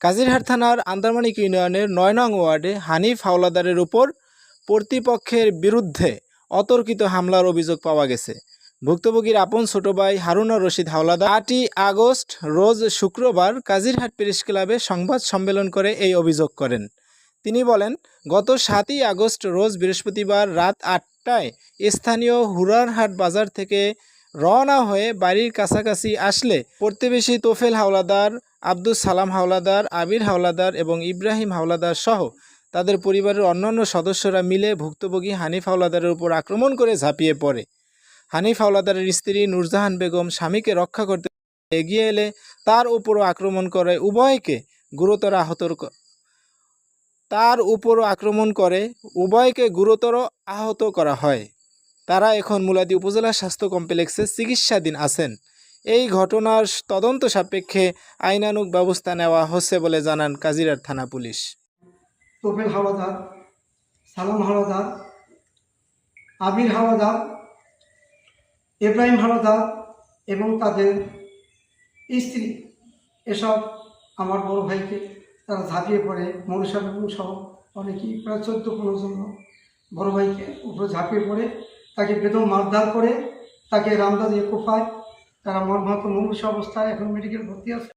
কাজিরহাট থানার আন্দারমানিক ইউনিয়নের নয় নং ওয়ার্ডে হানিফ হাওলাদারের উপর কর্তৃপক্ষের বিরুদ্ধে অতর্কিত হামলার অভিযোগ পাওয়া গেছে। ভুক্তভোগীর আপন ছোট ভাই হারুনা রশিদ হাওলাদার আটই আগস্ট রোজ শুক্রবার কাজিরহাট প্রেস ক্লাবে সংবাদ সম্মেলন করে এই অভিযোগ করেন। তিনি বলেন, গত সাতই আগস্ট রোজ বৃহস্পতিবার রাত আটটায় স্থানীয় হুরারহাট বাজার থেকে রওনা হয়ে বাড়ির কাছাকাছি আসলে প্রতিবেশী তোফেল হাওলাদার আব্দুল সালাম হাওলাদার আবির হাওলাদার এবং ইব্রাহিম হাওলাদার সহ তাদের পরিবারের অন্যান্য সদস্যরা মিলে ভুক্তভোগী হানিফ হাওলাদারের উপর আক্রমণ করে ঝাঁপিয়ে পড়ে। হানিফ হাওলাদারের স্ত্রী নূরজাহান বেগম স্বামীকে রক্ষা করতে এগিয়ে এলে তার উপরও আক্রমণ করে উভয়কে গুরুতর আহত তার উপরও আক্রমণ করে উভয়কে গুরুতর আহত করা হয়। তারা এখন মুলাদি উপজেলা স্বাস্থ্য কমপ্লেক্সে চিকিৎসাধীন আছেন। এই ঘটনার তদন্ত সাপেক্ষে আইনানুগ ব্যবস্থা নেওয়া হচ্ছে বলে জানান কাজিরার থানা পুলিশ। তোফেল হাওলাদার, সালাম হাওলাদার আবির হাওলাদার, ইব্রাহিম হাওলাদার এবং তাদের স্ত্রী এসব আমার বড় ভাইকে তারা ঝাঁপিয়ে পড়ে। মনুষ্য বেগম সহ অনেকেই প্রায় চোদ্দ পনেরো জন বড় ভাইকে উপরে ঝাঁপিয়ে পড়ে। তাকে বেদম মারধর করে তাকে রামদা দিয়ে কোপায় তারা মর্মাহত মুমূর্ষ অবস্থায় এখন মেডিকেল ভর্তি আছে।